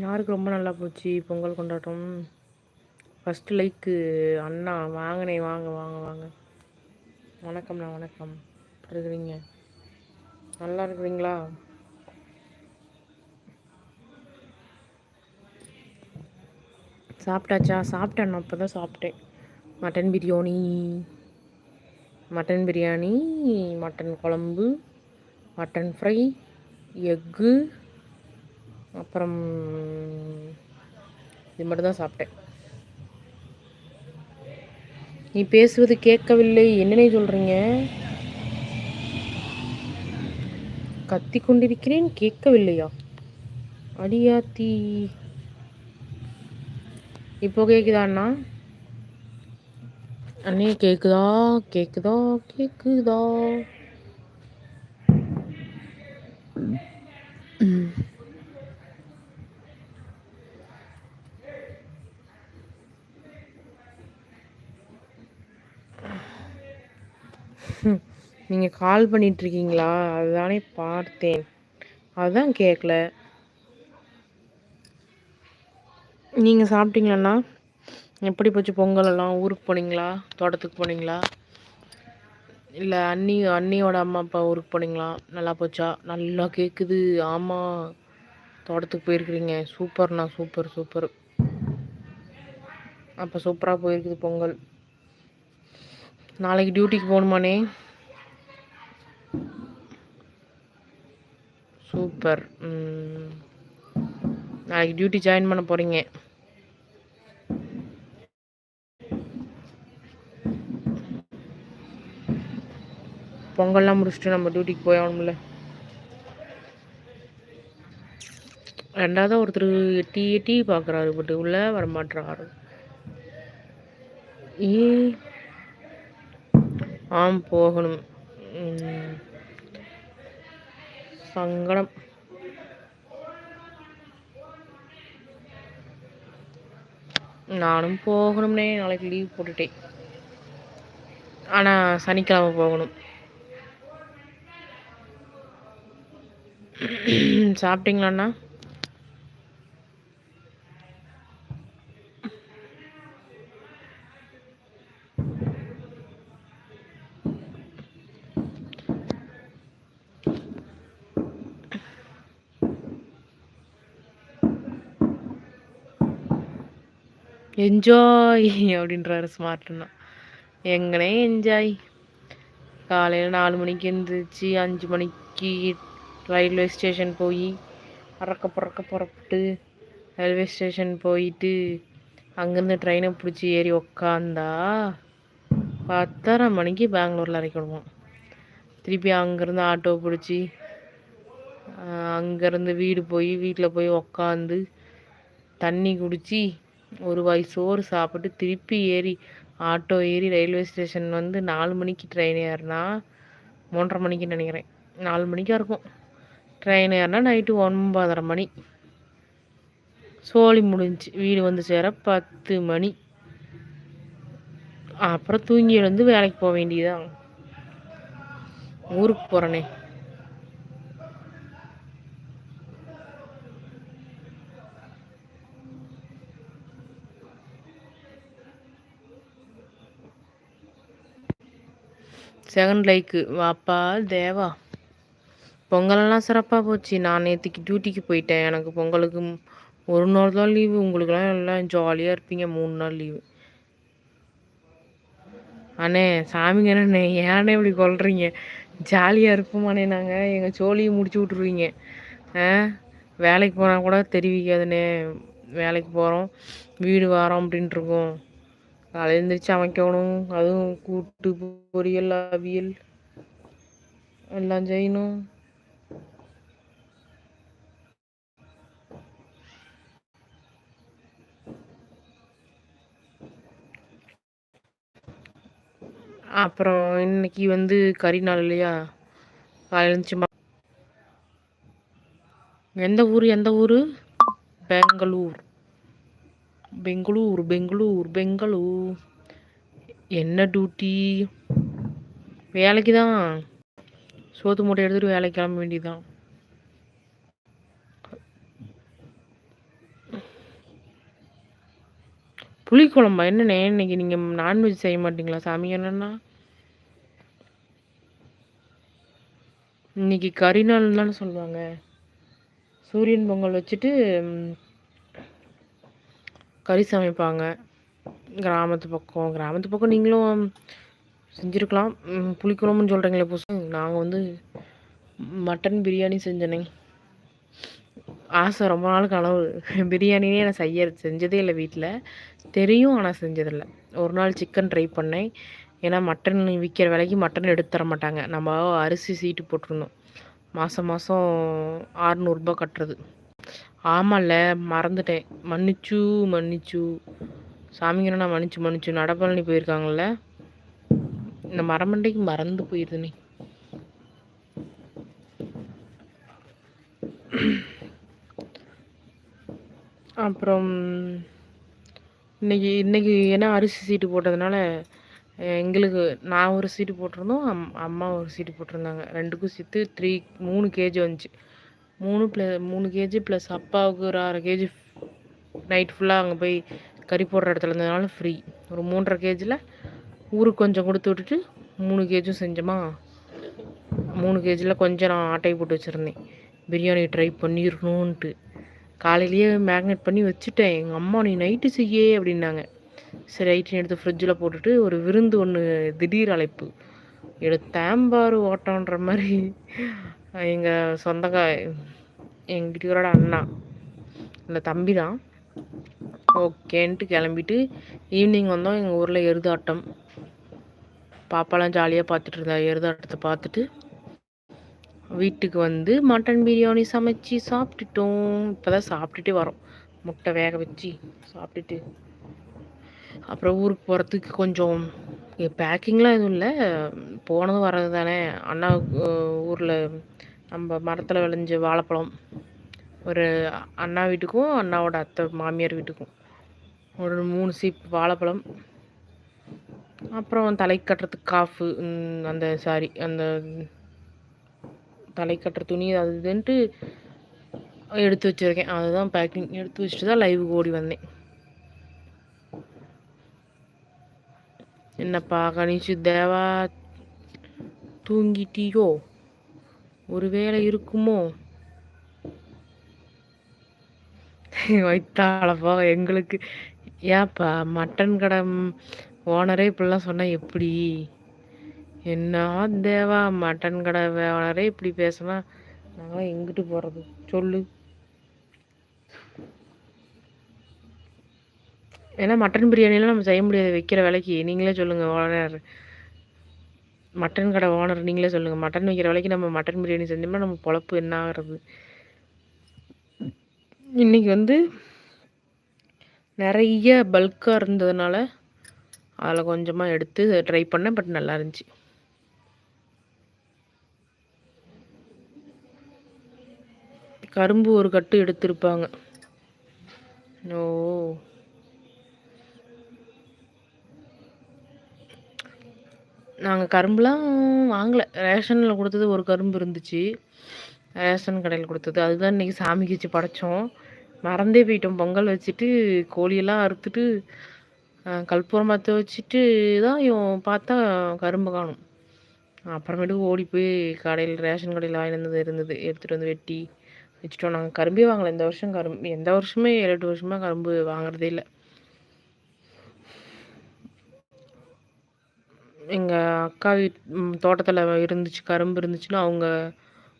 யாருக்கு ரொம்ப நல்லா போச்சு பொங்கல் கொண்டாட்டம்? ஃபஸ்ட்டு லைக்கு அண்ணா வாங்கினே வாங்க வாங்க வாங்க. வணக்கம்ண்ணா வணக்கம். இருக்கிறீங்க? நல்லா இருக்கிறீங்களா? சாப்பிட்டாச்சா? சாப்பிட்டேன் அப்போ தான் சாப்பிட்டேன். Mutton biryani mutton biryani mutton குழம்பு மட்டன் ஃப்ரை எக்கு அப்புறம் இது மட்டும் தான் சாப்பிட்டேன். நீ பேசுவது கேட்கவில்லை. என்னென்ன சொல்கிறீங்க கத்தி கொண்டிருக்கிறேன் கேட்கவில்லையா? அடியாத்தி இப்போ கேட்குதா அண்ணா? அண்ணே கேட்குதா கேட்குதா கேட்குதா நீங்கள் கால் பண்ணிகிட்ருக்கீங்களா அதுதானே பார்த்தேன். அதுதான் கேட்கல நீங்கள் சாப்பிட்டீங்களாண்ணா? எப்படி போச்சு பொங்கலெல்லாம் ஊருக்கு போனீங்களா? தோட்டத்துக்கு போனீங்களா? இல்லை அண்ணி அண்ணியோட அம்மா அப்பா ஊருக்கு போனீங்களா? நல்லா போச்சா? நல்லா கேட்குது ஆமாம் தோட்டத்துக்கு போயிருக்கிறீங்க. சூப்பர்ண்ணா சூப்பர் சூப்பர். அப்போ சூப்பராக போயிருக்குது பொங்கல். நாளைக்கு டியூட்டிக்கு போகணுமானே சூப்பர் நாளைக்கு டியூட்டி ஜாயின் பண்ண போகிறீங்க பொங்கல்லாம் முடிச்சுட்டு நம்ம டியூட்டிக்கு போய் ஆகணும்ல ரெண்டாவது ஒருத்தர் எட்டி எட்டி பார்க்குறாரு பட் உள்ளே வரமாட்டுறாரு ஏ ஆம் போகணும். சங்கடம் நானும் போகணும்னே நாளைக்கு லீவ் போட்டுட்டேன் ஆனால் சனிக்கிழமை போகணும் சாப்பிட்டீங்களாண்ணா என்ஜாய் அப்படின்றாரு ஸ்மார்ட்னா எங்கனே என்ஜாய் காலையில் நாலு மணிக்கு எழுந்திரிச்சு அஞ்சு மணிக்கு ரயில்வே ஸ்டேஷன் போய் அறக்க பறக்க புறப்பட்டு ரயில்வே ஸ்டேஷன் போயிட்டு அங்கேருந்து ட்ரெயினை பிடிச்சி ஏறி உக்காந்தா பத்தரை மணிக்கு பெங்களூரில் இறக்கிடுவோம் திருப்பி அங்கேருந்து ஆட்டோ பிடிச்சி அங்கேருந்து வீடு போய் வீட்டில் போய் உக்காந்து தண்ணி குடித்து ஒரு வாய் சோறு சாப்பிட்டு திருப்பி ஏறி ஆட்டோ ஏறி ரயில்வே ஸ்டேஷன் வந்து நாலு மணிக்கு ட்ரெயின் ஏறினா மூன்றரை மணிக்கு நினைக்கிறேன். நாலு மணிக்காக இருக்கும். ட்ரெயின் ஏறினா நைட்டு ஒன்பதரை மணி. சோழி முடிஞ்சு வீடு வந்து சேர பத்து மணி. அப்புறம் தூங்கி எழுந்து வேலைக்கு போக வேண்டியதான் ஊருக்கு போகிறேனே செகண்ட் லைக்கு வாப்பா தேவா. பொங்கலெல்லாம் சிறப்பாக போச்சு. நான் நேற்றுக்கு டியூட்டிக்கு போயிட்டேன். எனக்கு பொங்கலுக்கு ஒரு நாள் தான் லீவு உங்களுக்கெல்லாம் எல்லாம் ஜாலியாக இருப்பீங்க. மூணு நாள் லீவு அண்ணே சாமிங்க அண்ணே? ஏன்னே இப்படி கொள்றீங்க ஜாலியாக இருப்போமாண்ணே நாங்கள் எங்கள் சோழியை முடிச்சு விட்ருவீங்க ஆ? வேலைக்கு போனால் கூட தெரிவிக்காதுண்ணே. வேலைக்கு போகிறோம் வீடு வாரோம் அப்படின்ட்டுருக்கோம் காலையில் எழுந்திரிச்சு அமைக்கணும் அதுவும் கூட்டு பொரியல் அவியல். எல்லாம் செய்யணும். அப்புறம் இன்னைக்கு வந்து கறி நாள் இல்லையா? காலையில் எந்த ஊர் எந்த ஊர்? பெங்களூர். பெங்களூர் பெங்களூர் பெங்களூர். என்ன டியூட்டி வேலைக்கு தான் சோத்து மூட்டை எடுத்துகிட்டு வேலைக்கு கிளம்ப வேண்டியதுதான். புளிக்குழம்பா? என்னண்ணே இன்னைக்கு நீங்கள் நான்வெஜ் செய்ய மாட்டிங்களா சாமி? என்னென்னா இன்னைக்கு கறி நாள்னு தானே சொல்லுவாங்க. சூரியன் பொங்கல் வச்சுட்டு கறி சமைப்பாங்க. கிராமத்து பக்கம் கிராமத்து பக்கம் நீங்களும் செஞ்சுருக்கலாம். புளிக்குழம்புன்னு சொல்கிறீங்களே புதுசு? நாங்கள் வந்து மட்டன் பிரியாணி செஞ்சேனே. ஆசை ரொம்ப நாள் கனவு பிரியாணினே நான் செய்ய செஞ்சதே இல்லை வீட்டில் தெரியும் ஆனால் செஞ்சதில்லை. ஒரு நாள் சிக்கன் ட்ரை பண்ணேன். ஏன்னா மட்டன் விற்கிற விலைக்கு மட்டன் எடுத்து தர மாட்டாங்க. நம்ம அரிசி சீட்டு போட்டிருந்தோம். மாதம் மாதம் ஆறுநூறுபா கட்டுறது. ஆமாம்ல மறந்துட்டேன். மன்னிச்சு மன்னிச்சு. சாமிங்கன்னா நான் மன்னிச்சு மன்னிச்சு. நடப்பழனி போயிருக்காங்கல்ல? இந்த மரமண்டைக்கு மறந்து போயிருதுனே. அப்புறம் இன்னைக்கு இன்றைக்கி ஏன்னா அரிசி சீட்டு போட்டதுனால எங்களுக்கு நான் ஒரு சீட்டு போட்டிருந்தோம் அம் அம்மா ஒரு சீட்டு போட்டிருந்தாங்க. ரெண்டுக்கும் சேர்த்து த்ரீ மூணு கேஜி வந்துச்சு. மூணு ப்ளஸ் மூணு கேஜி ப்ளஸ் அப்பாவுக்கு ஒரு அரை கேஜி நைட் ஃபுல்லாக அங்கே போய் கறி போடுற இடத்துல இருந்ததுனால ஃப்ரீ ஒரு மூன்றரை கேஜியில் ஊருக்கு கொஞ்சம் கொடுத்து விட்டுட்டு மூணு கேஜும் செஞ்சோமா? மூணு கேஜியில் கொஞ்சம் நான் ஆட்டையை போட்டு வச்சுருந்தேன். பிரியாணி ட்ரை பண்ணிடணுன்ட்டு காலையிலேயே மேக்னேட் பண்ணி வச்சுட்டேன். எங்கள் அம்மா நீ நைட்டு செய்யே அப்படின்னாங்க. சரி ரைட்டின் எடுத்து ஃப்ரிட்ஜில் போட்டுட்டு ஒரு விருந்து ஒன்று திடீர் அழைப்பு. எடுத்தேம்பாரு ஓட்டன்ற மாதிரி. எங்கள் சொந்தக்கா எங்கள் வீட்டுக்காரோட அண்ணா இந்த தம்பி தான் ஓகேன்ட்டு கிளம்பிட்டு ஈவினிங் வந்தோம். எங்கள் ஊரில் எருதாட்டம். பாப்பாலாம் ஜாலியாக பார்த்துட்டு இருந்தா. எருதாட்டத்தை பார்த்துட்டு வீட்டுக்கு வந்து மட்டன் பிரியாணி சமைச்சு சாப்பிட்டுட்டோம். இப்போ தான் சாப்பிட்டுட்டே வரோம். முட்டை வேக வச்சு சாப்பிட்டுட்டு அப்புறம் ஊருக்கு போகிறதுக்கு கொஞ்சம் பேக்கிங்லாம் எதுவும் இல்லை. போனதும் வர்றது தானே. அண்ணா ஊரில் நம்ம மரத்தில் விளைஞ்ச வாழைப்பழம். ஒரு அண்ணா வீட்டுக்கும் அண்ணாவோட அத்தை மாமியார் வீட்டுக்கும். ஒரு மூணு சீப் வாழைப்பழம். அப்புறம் தலை கட்டுறதுக்கு காஃபு அந்த சாரி அந்த தலை கட்டுற துணி அது இதுன்ட்டு எடுத்து வச்சுருக்கேன். அதுதான் பேக்கிங் எடுத்து வச்சுட்டு தான் லைவுக்கு ஓடி வந்தேன். என்னப்பா கணிச்சு தேவா தூங்கிட்டியோ? ஒரு வேலை இருக்குமோ? வைத்தாளப்பா எங்களுக்கு. ஏப்பா மட்டன் கடை ஓனரே இப்படிலாம் சொன்னால் எப்படி? என்ன தேவா மட்டன் கடை ஓனரே இப்படி பேசினா நாங்களாம் எங்கிட்டு போகிறது சொல்லு. ஏன்னா மட்டன் பிரியாணிலாம் நம்ம செய்ய முடியாது வைக்கிற விலைக்கு. நீங்களே சொல்லுங்கள் ஓனர். மட்டன் கடை ஓனர் நீங்களே சொல்லுங்கள் மட்டன் வைக்கிற விலைக்கு நம்ம மட்டன் பிரியாணி செஞ்சோம்னா நம்ம பொழப்பு என்ன ஆகிறது? இன்றைக்கி வந்து நிறைய பல்காக இருந்ததுனால அதில் கொஞ்சமாக எடுத்து ட்ரை பண்ணேன் பட் நல்லா இருந்துச்சு. கரும்பு ஒரு கட்டு எடுத்திருப்பாங்க. ஓ. நாங்கள் கரும்புலாம் வாங்கலை. ரேஷனில் கொடுத்தது ஒரு கரும்பு இருந்துச்சு. ரேஷன் கடையில் கொடுத்தது. அதுதான் இன்றைக்கி சாமிக்கு வச்சு படைச்சோம். மறந்தே போயிட்டோம். பொங்கல் வச்சுட்டு கோழியெல்லாம் அறுத்துட்டு கற்பூரம் பற்ற வச்சுட்டு தான் இவன் பார்த்தா கரும்பு காணும். அப்புறமேட்டுக்கு ஓடி போய் கடையில் ரேஷன் கடையில் வாங்கினது இருந்தது. எடுத்துகிட்டு வந்து வெட்டி வச்சுட்டோம். நாங்கள் கரும்பே வாங்கலை. இந்த வருஷம் கரும்பு எந்த வருஷமே ஏழு எட்டு வருஷமாக கரும்பு வாங்குறதே இல்லை. எங்கள் அக்கா வீட் தோட்டத்தில் இருந்துச்சு கரும்பு இருந்துச்சுன்னா அவங்க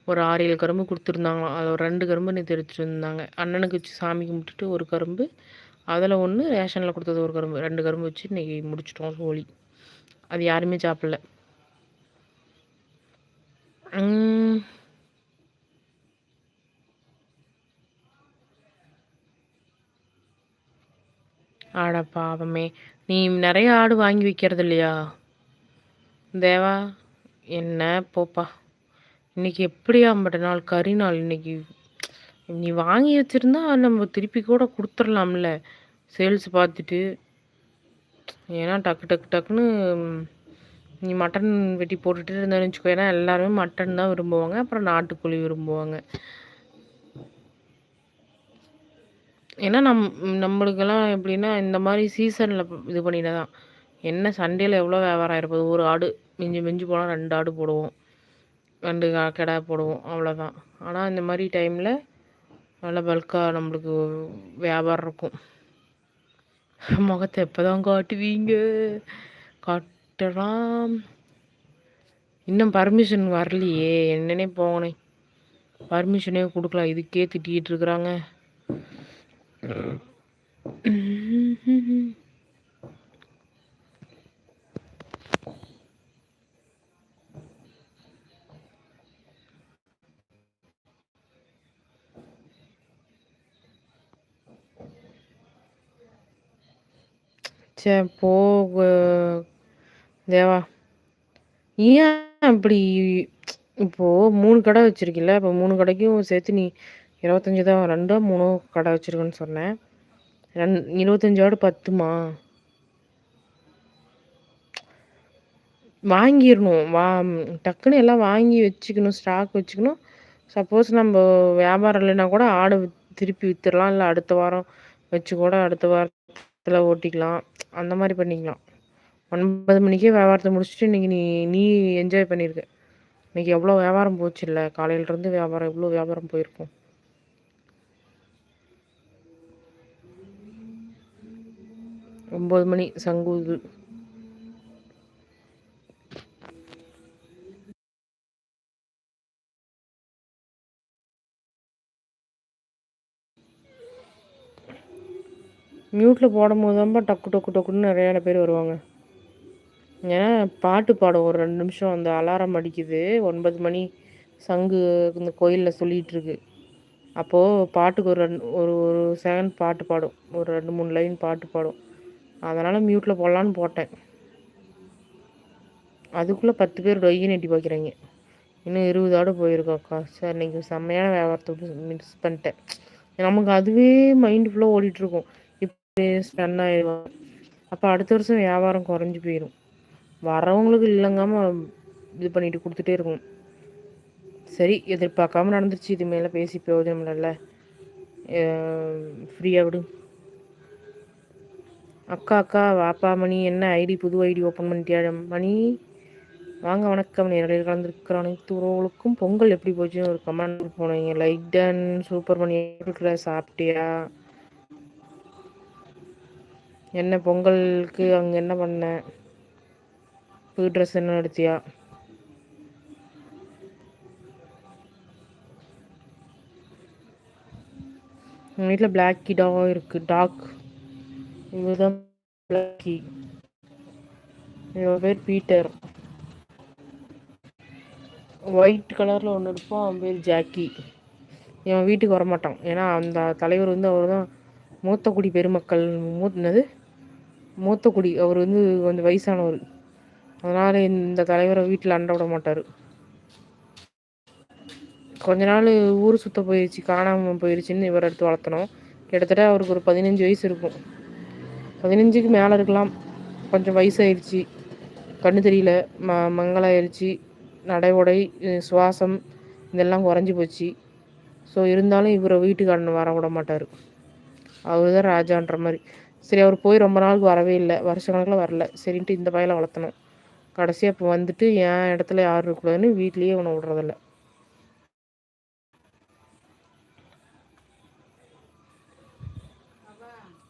ஒரு ஆறு ஏழு கரும்பு கொடுத்துருந்தாங்களாம் அதில் ஒரு ரெண்டு கரும்பு நேற்று எடுத்துகிட்டு இருந்தாங்க அண்ணனுக்கு வச்சு சாமி கும்பிட்டுட்டு ஒரு கரும்பு அதில் ஒன்று ரேஷனில் கொடுத்தது ஒரு கரும்பு ரெண்டு கரும்பு வச்சு இன்றைக்கி முடிச்சிட்டோம் ஹோலி. அது யாருமே சாப்பிடல. ஆட பாவமே. நீ நிறைய ஆடு வாங்கி வைக்கிறது இல்லையா? தேவா என்ன போப்பா? இன்னைக்கு எப்படியா பட்ட நாள் கறி நாள் இன்னைக்கு? நீ வாங்கி வச்சுருந்தா நம்ம திருப்பி கூட கொடுத்துர்லாம்ல. சேல்ஸ் பார்த்துட்டு. ஏன்னா டக்கு டக்கு டக்குன்னு நீ மட்டன் வெட்டி போட்டுட்டு இருந்தேன்னு வச்சுக்கோ. ஏன்னா எல்லாருமே மட்டன் தான் விரும்புவாங்க. அப்புறம் நாட்டுக்கோழி விரும்புவாங்க. ஏன்னா நம் நம்மளுக்கெல்லாம் எப்படின்னா இந்த மாதிரி சீசனில் இது பண்ணினாதான். என்ன சண்டேல எவ்வளோ வியாபாரம் இருப்பது ஒரு ஆடு மிஞ்சி மிஞ்சி போனால் ரெண்டு ஆடு போடுவோம். ரெண்டு கெடா போடுவோம். அவ்வளோதான் ஆனால் இந்த மாதிரி டைமில் நல்லா பல்காக நம்மளுக்கு வியாபாரம் இருக்கும். முகத்தை எப்போ தான் காட்டுவீங்க? காட்டலாம். இன்னும் பர்மிஷன் வரலையே. என்னன்னே போகணே. பர்மிஷனே கொடுக்கலாம் இதுக்கே திட்டிகிட்டு இருக்கிறாங்க. சே போ தேவா. ஏன் அப்படி இப்போ மூணு கடை வச்சுருக்கில்ல இப்போ மூணு கடைக்கும் சேர்த்து நீ இருபத்தஞ்சி தான் ரெண்டோ மூணோ கடை வச்சிருக்கேன்னு சொன்னேன். ரெண் இருபத்தஞ்சி ஆடு பத்துமா? வாங்கிடணும் வா டக்குன்னு எல்லாம் வாங்கி வச்சுக்கணும் ஸ்டாக் வச்சுக்கணும். சப்போஸ் நம்ம வியாபாரம் இல்லைன்னா கூட ஆடு திருப்பி விற்றுடலாம் இல்லை அடுத்த வாரம் வச்சு கூட அடுத்த வாரத்தில் ஓட்டிக்கலாம். அந்த மாதிரி பண்ணிக்கலாம். ஒன்பது மணிக்கே வியாபாரத்தை முடிச்சுட்டு இன்றைக்கி நீ நீ என்ஜாய் பண்ணியிருக்க இன்றைக்கி எவ்வளோ வியாபாரம் போச்சு இல்லை காலையிலேருந்து வியாபாரம் எவ்வளோ வியாபாரம் போயிருக்கும்? ஒம்பது மணி சங்கூது. மியூட்டில் போடும்போது தான்ப்பா டக்கு டக்கு டக்குன்னு நிறையா பேர் வருவாங்க. ஏன்னா பாட்டு பாடும் ஒரு ரெண்டு நிமிஷம் அந்த அலாரம் அடிக்குது. ஒன்பது மணி சங்கு இந்த கோயிலில் சொல்லிகிட்ருக்கு. அப்போது பாட்டுக்கு ஒரு ரெண்டு ஒரு ஒரு செகண்ட் பாட்டு பாடும். ஒரு ரெண்டு மூணு லைன் பாட்டு பாடும். அதனால் மியூட்டில் போடலான்னு போட்டேன். அதுக்குள்ளே பத்து பேர் டொய்யை நெட்டி பார்க்குறாங்க இன்னும் இருபது ஆடு போயிருக்கோக்கா சார் இன்றைக்கி செம்மையான வியாபாரத்தை மிஸ் பண்ணிட்டேன். நமக்கு அதுவே மைண்டு ஃபுல்லாக ஓடிட்டுருக்கும். ஸ்டன் ஆயிடுவோம் அப்போ அடுத்த வருஷம் வியாபாரம் குறைஞ்சி போயிடும் வரவங்களுக்கு இல்லைங்காம இது பண்ணிட்டு கொடுத்துட்டே இருக்கும். சரி எதிர்பார்க்காம நடந்துருச்சு. இது மேலே பேசி பிரயோஜனம் இல்லைல்ல. ஃப்ரீயாக விடு. அக்கா அக்கா வாப்பா மணி என்ன ஐடி புது ஐடி ஓப்பன் பண்ணிட்டியா? மணி வாங்க வணக்கம். நேரடியில் கலந்துருக்கிற அனைத்து உறவுகளுக்கும் பொங்கல் எப்படி போச்சுன்னு ஒரு கமெண்ட் போனீங்க. லைக் டன் சூப்பர் பண்ணி சாப்பிட்டியா? என்ன பொங்கலுக்கு அங்கே என்ன பண்ண? புது ட்ரெஸ் என்ன எடுத்தியா எங்கள் வீட்டில் பிளாக் கிடாவும் இருக்குது டாக் இதுதான் பிளாக்கி இவன் பேர் பீட்டர். ஒயிட் கலரில் ஒன்று இருப்போம் அவன் பேர் ஜாக்கி. இவன் வீட்டுக்கு வரமாட்டான். ஏன்னா அந்த தலைவர் வந்து அவர் தான் மூத்த குடி பெருமக்கள். மூத்தினது மூத்த குடி அவர் வந்து கொஞ்சம் வயசானவர். அதனால் இந்த தலைவரை வீட்டில் அண்ட விட மாட்டார். கொஞ்ச நாள் ஊர் சுத்த போயிடுச்சு காணாமல் போயிடுச்சுன்னு இவர் எடுத்து வளர்த்தணும். கிட்டத்தட்ட அவருக்கு ஒரு பதினஞ்சு வயசு இருக்கும். பதினஞ்சுக்கு மேலே இருக்கலாம். கொஞ்சம் வயசாயிடுச்சு கண்ணு தெரியல. ம மங்களாயிருச்சு நடை உடை சுவாசம் இதெல்லாம் குறைஞ்சி போச்சு. ஸோ இருந்தாலும் இவரை வீட்டுக்கு அண்ணன் வர விட மாட்டார். அவர் தான் ராஜான்ற மாதிரி. சரி அவர் போய் ரொம்ப நாளுக்கு வரவே இல்லை. வருஷ கணக்கில் வரல. சரின்ட்டு இந்த பயலை வளர்த்தணும். கடைசியாக இப்போ வந்துட்டு என் இடத்துல யாரும் இருக்கக்கூடாதுன்னு வீட்லேயே அவனை விட்றதில்ல.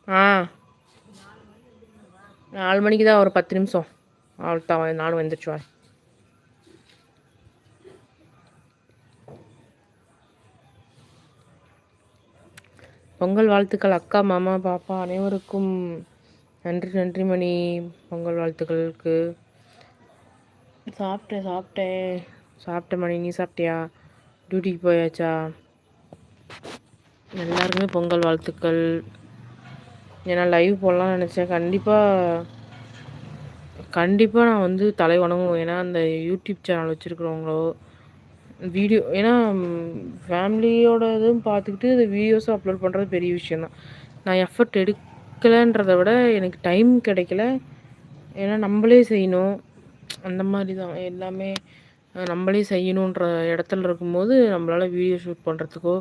ஆ. நாலு மணிக்கு தான் ஒரு பத்து நிமிஷம். தான் நானும் வந்துடுச்சுவா பொங்கல் வாழ்த்துக்கள் அக்கா மாமா பாப்பா அனைவருக்கும் நன்றி நன்றி மணி. பொங்கல் வாழ்த்துக்களுக்கு. சாப்பிட்டேன் சாப்பிட்டேன். சாப்பிட்ட மணி நீ சாப்பிட்டியா? டியூட்டிக்கு போயாச்சா? எல்லாருக்குமே பொங்கல் வாழ்த்துக்கள். ஏன்னா லைவ் போடலாம்னு நினச்சேன். கண்டிப்பாக கண்டிப்பாக நான் வந்து தலை வணங்குவோம். ஏன்னா அந்த யூடியூப் சேனல் வச்சுருக்குறவங்களோ வீடியோ ஏன்னா ஃபேமிலியோட இதுவும் பார்த்துக்கிட்டு இந்த வீடியோஸும் அப்லோட் பண்ணுறது பெரிய விஷயந்தான் நான் எஃபர்ட் எடுக்கலைன்றதை விட எனக்கு டைம் கிடைக்கல. ஏன்னா நம்மளே செய்யணும். அந்த மாதிரி தான் எல்லாமே நம்மளே செய்யணுன்ற இடத்துல இருக்கும்போது நம்மளால் வீடியோ ஷூட் பண்ணுறதுக்கோ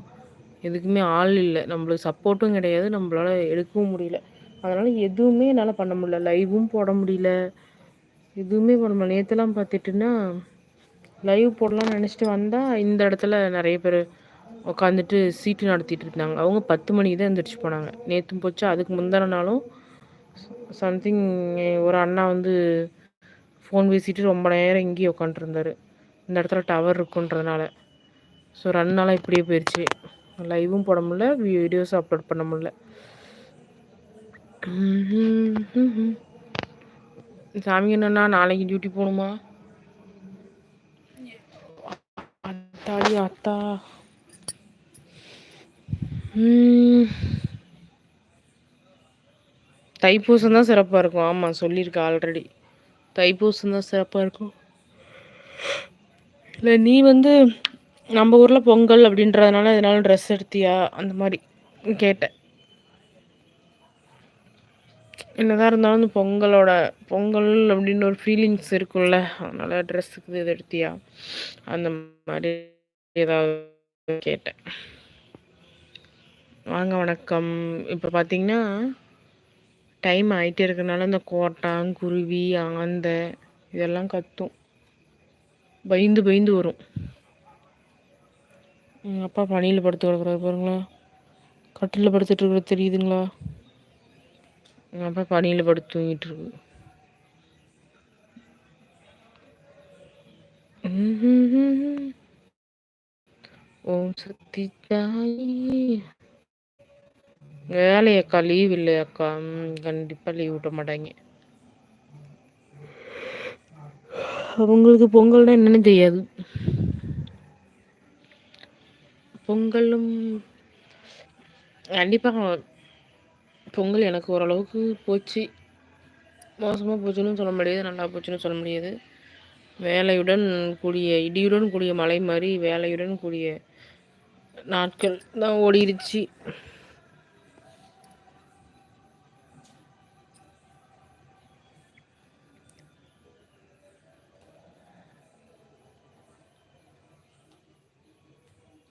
எதுக்குமே ஆள் இல்லை. நம்மளுக்கு சப்போர்ட்டும் கிடையாது. நம்மளால் எடுக்கவும் முடியல. அதனால் எதுவுமே என்னால் பண்ண முடியல. லைவும் போட முடியல. எதுவுமே பண்ண முடியல. நேற்றுலாம் பார்த்துட்டுன்னா லைவ் போடலாம்னு நினச்சிட்டு வந்தால் இந்த இடத்துல நிறைய பேர் உட்காந்துட்டு சீட்டு நடத்திட்டு இருந்தாங்க. அவங்க பத்து மணிக்கு தான் எழுந்திரிச்சு போனாங்க. நேற்றும் போச்சு அதுக்கு முந்தின நாளும் சம்திங் ஒரு அண்ணா வந்து ஃபோன் பேசிட்டு ரொம்ப நேரம் இங்கேயே உட்காந்துருந்தார் இந்த இடத்துல டவர் இருக்குன்றதுனால. ஸோ ரன்னாலாம் இப்படியே போயிடுச்சு லைவும் போட முடில வீடியோஸும் அப்லோட் பண்ண முடில சாமி என்னன்னா நாளைக்கு டியூட்டி போகணுமா? தாலி ஆத்தா தைப்பூசம் தான் சிறப்பாக இருக்கும். ஆமாம் சொல்லியிருக்கேன் ஆல்ரெடி தைப்பூசம் தான் சிறப்பாக இருக்கும். இல்லை நீ வந்து நம்ம ஊரில் பொங்கல் அப்படின்றதுனால எதனாலும் ட்ரெஸ் எடுத்தியா? அந்த மாதிரி கேட்டேன். என்னதான் இருந்தாலும் பொங்கலோட பொங்கல் அப்படின்னு ஒரு ஃபீலிங்ஸ் இருக்கும்ல. அதனால் ட்ரெஸ்ஸுக்கு இது எடுத்தியா? அந்த மாதிரி ஏதாவது கேட்டேன். வாங்க வணக்கம். இப்போ பார்த்தீங்கன்னா டைம் ஆகிட்டே இருக்கனால இந்த கோட்டாங் குருவி ஆந்தை இதெல்லாம் கத்தும். பயந்து பயந்து வரும். எங்கள் அப்பா பனியில் படுத்து கிடக்குறாரு பாருங்களா. கட்டில் படுத்துட்டு இருக்கிறது தெரியுதுங்களா? எங்கள் அப்பா பனியில் படுத்து தூங்கிட்டு இருக்கு. ஓம் சக்தி தாயி வேலையக்கா லீவ் இல்லையாக்கா? கண்டிப்பாக லீவ் விட மாட்டாங்க. அவங்களுக்கு பொங்கல்னா என்னன்னு தெரியாது. பொங்கலும் கண்டிப்பாக பொங்கல் எனக்கு ஓரளவுக்கு போச்சு. மோசமாக போச்சுன்னு சொல்ல முடியாது நல்லா போச்சுன்னு சொல்ல முடியாது. வேலையுடன் கூடிய இடியுடன் கூடிய மழை மாதிரி வேலையுடன் கூடிய நாட்கள் தான் ஓடிடுச்சு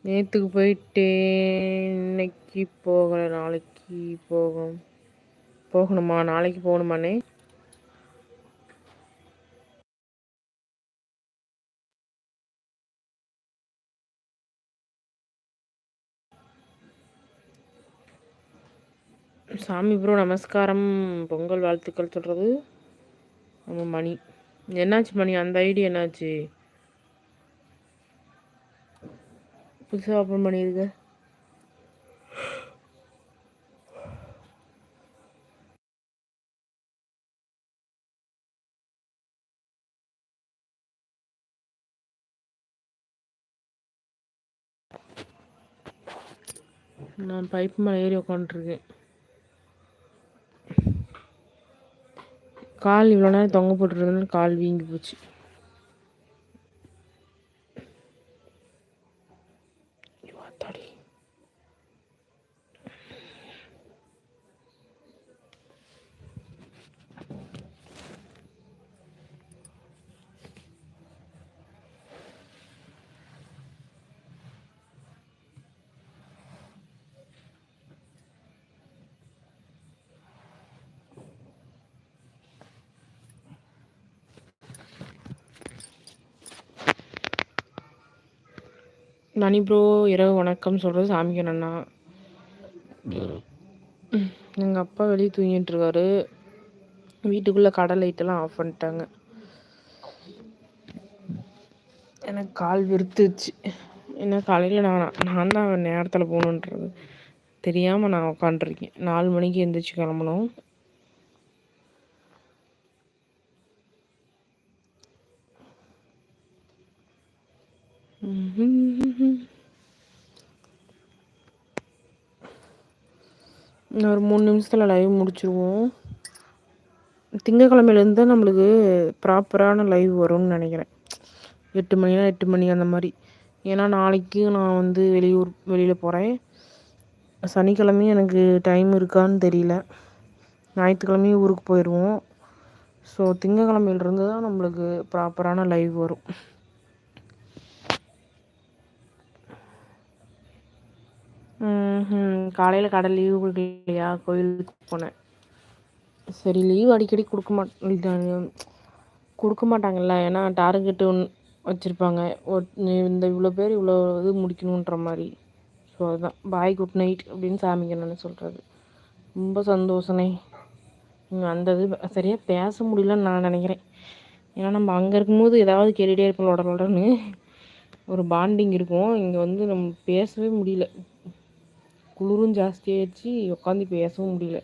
நேற்றுக்கு போயிட்டேன். இன்னைக்கு போகலை. நாளைக்கு போகும். போகணுமா? நாளைக்கு போகணுமாண்ணே? சாமி ப்ரோ நமஸ்காரம். பொங்கல் வாழ்த்துக்கள் சொல்கிறது நம்ம மணி. என்னாச்சு மணி? அந்த ஐடி என்னாச்சு? புதுசாக ஓப்பன் பண்ணியிருக்க நான் பைப்பு மேலே ஏறி உட்காந்துருக்கேன் கால் இவ்வளோ நேரம் தொங்க போட்டுருந்தேன்னு கால் வீங்கி போச்சு. மணி ப்ரோ இரவு வணக்கம் சொல்கிறது சாமிக்கு அண்ணா எங்கள் அப்பா வெளியே தூங்கிட்டு இருக்காரு. வீட்டுக்குள்ளே கடை லைட்டெல்லாம் ஆஃப் பண்ணிட்டாங்க. எனக்கு கால் விருத்துச்சு ஏன்னா காலையில் நான் நான் தான் நேரத்தில் போகணுன்றது. தெரியாமல் நான் உட்காண்ட்ருக்கேன் நாலு மணிக்கு எழுந்திரிச்சு கிளம்பணும். ஒரு மூணு நிமிஷத்தில் லைவ் முடிச்சிருவோம். திங்கக்கிழமையிலேருந்து தான் நம்மளுக்கு ப்ராப்பரான லைவ் வரும்னு நினைக்கிறேன். எட்டு மணினா எட்டு மணி அந்த மாதிரி. ஏன்னா நாளைக்கு நான் வந்து வெளியூர் வெளியில் போகிறேன் சனிக்கிழமையும் எனக்கு டைம் இருக்கான்னு தெரியல. ஞாயிற்றுக்கிழமையும் ஊருக்கு போயிடுவோம் ஸோ திங்கக்கிழமையிலேருந்து தான் நம்மளுக்கு ப்ராப்பரான லைவ் வரும். ம்ஹ்ம். காலையில கடை லீவு குடுக்கலையா? கோயிலுக்கு போனேன். சரி லீவ் அடிக்கடி குடுக்க மாட் இதாங்க குடுக்க மாட்டாங்கல்ல. ஏன்னா டார்கெட் ஒன் வச்சிருப்பாங்க. ஒட் இந்த இவ்வளோ பேர் இவ்வளோ இது முடிக்கணுன்ற மாரி. ஸோ அதுதான். பாய் குட் நைட் அப்படின்னு சாமிக்கு நான் சொல்றது. ரொம்ப சந்தோஷனே. ம் அந்த இது சரியா பேச முடியலன்னு நான் நெனைக்கிறேன். ஏன்னா நம்ம அங்க இருக்கும்போது ஏதாவது கேட்டுட்டே இருப்போம் லொட லொடன்னு. ஒரு பாண்டிங் இருக்கும். இங்க வந்து நம்ம பேசவே முடியல. குளிரும் ஜாஸ்தியாகிடுச்சு உட்காந்து பேசவும் முடியல.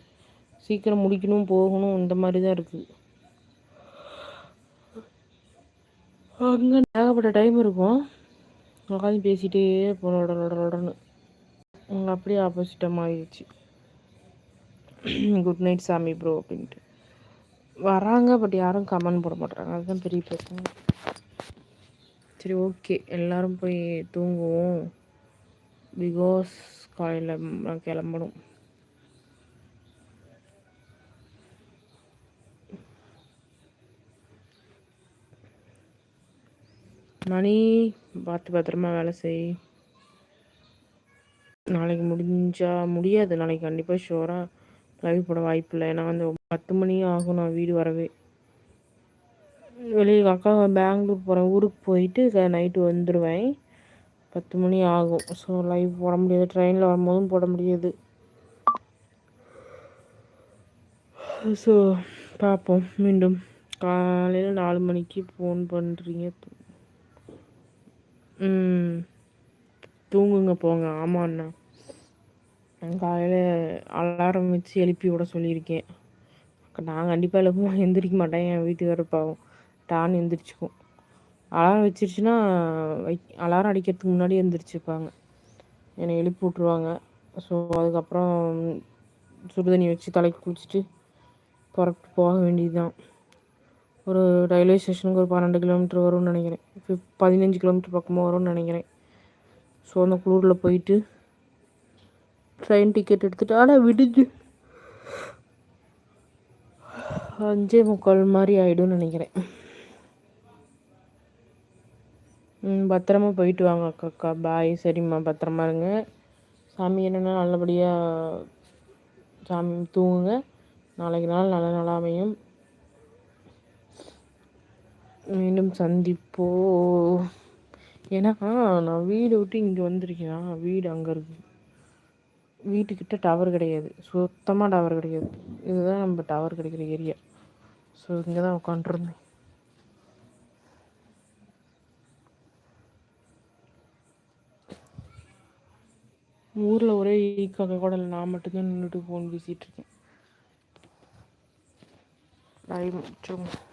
சீக்கிரம் முடிக்கணும், போகணும் இந்த மாதிரி தான் இருக்குது அங்கே ஏகப்பட்ட டைம் இருக்கும். உட்காந்து பேசிகிட்டே இருப்போம் லொட அப்படியே ஆப்போசிட்டாக மாறிடுச்சு குட் நைட் சாமி ப்ரோ அப்படின்ட்டு. வராங்க பட் யாரும் கமெண்ட் போட மாட்டாங்க அதுதான் பெரிய பிரச்சனை. சரி ஓகே. எல்லோரும் போய் தூங்குவோம். பிகாஸ் காலையில் நான் மணி பார்த்து பத்திரமா வேலை செய். நாளைக்கு முடிஞ்சால் முடியாது. நாளைக்கு கண்டிப்பாக ஷோராக லைவ் போட வாய்ப்பில்ல. ஏன்னா வந்து 10 மணி ஆகும் நான் வீடு வரவே. வெளியே அக்கா பெங்களூர் போகிறேன் ஊருக்கு போயிட்டு நைட்டு வந்துடுவேன் 10 மணி ஆகும். ஸோ லைவ் போட முடியாது. ட்ரெயினில் வரும்போதும் போட முடியாது. ஸோ பார்ப்போம் மீண்டும். காலையில் நாலு மணிக்கு ஃபோன் பண்ணுறீங்க தூங்குங்க போங்க. ஆமாண்ணா காலையில் அலாரம் வச்சு எழுப்பி விட சொல்லியிருக்கேன். நான் கண்டிப்பாக எழுப்புவேன். எந்திரிக்க மாட்டேன். என் வீட்டுக்காரர் பாவம் டான் எந்திரிச்சுக்கும். அலாரம் வச்சிருச்சுன்னா வை அலாரம் அடிக்கிறதுக்கு முன்னாடியே எந்திரிச்சுப்பாங்க. என்னை எழுப்பி விட்ருவாங்க. ஸோ அதுக்கப்புறம் சுடுதண்ணி வச்சு தலைக்கு குளிச்சுட்டு புறப்பட்டு போக வேண்டியது தான். ஒரு ரயில்வே ஸ்டேஷனுக்கு ஒரு 12 கிலோமீட்டர் வரும்னு நினைக்கிறேன் ஃபிஃப் பதினஞ்சு கிலோமீட்டர் பக்கமாக வரும்னு நினைக்கிறேன் ஸோ அந்த குளூரில் போயிட்டு ட்ரெயின் டிக்கெட் எடுத்துட்டு ஆனா விடிஞ்சு 5:45 மாரி ஆயிடும்னு நெனைக்கிறேன். ம். பத்திரமா போயிட்டு வாங்க அக்காக்கா. பாய். சரிம்மா பத்திரமா இருங்க. சாமி என்னென்னா நல்லபடியாக சாமி தூங்குங்க. நாளைக்கு நாள் நல்ல நாளாக அமையும். மீண்டும் சந்திப்போ ஏன்னா நான் வீடு விட்டு இங்கே வந்திருக்கேன் வீடு அங்கே இருக்குது வீட்டுக்கிட்ட டவர் கிடையாது. சுத்தமாக டவர் கிடையாது. இதுதான் நம்ம டவர் கிடைக்கிற ஏரியா. ஸோ இங்கே தான் உட்காண்ட்ருந்தேன். ஊரில் ஒரே ஈக்காக கூட இல்லை நான் மட்டும்தான் நின்றுட்டு ஃபோன் பேசிகிட்டு இருக்கேன். லைவ் முடிச்சிருங்க.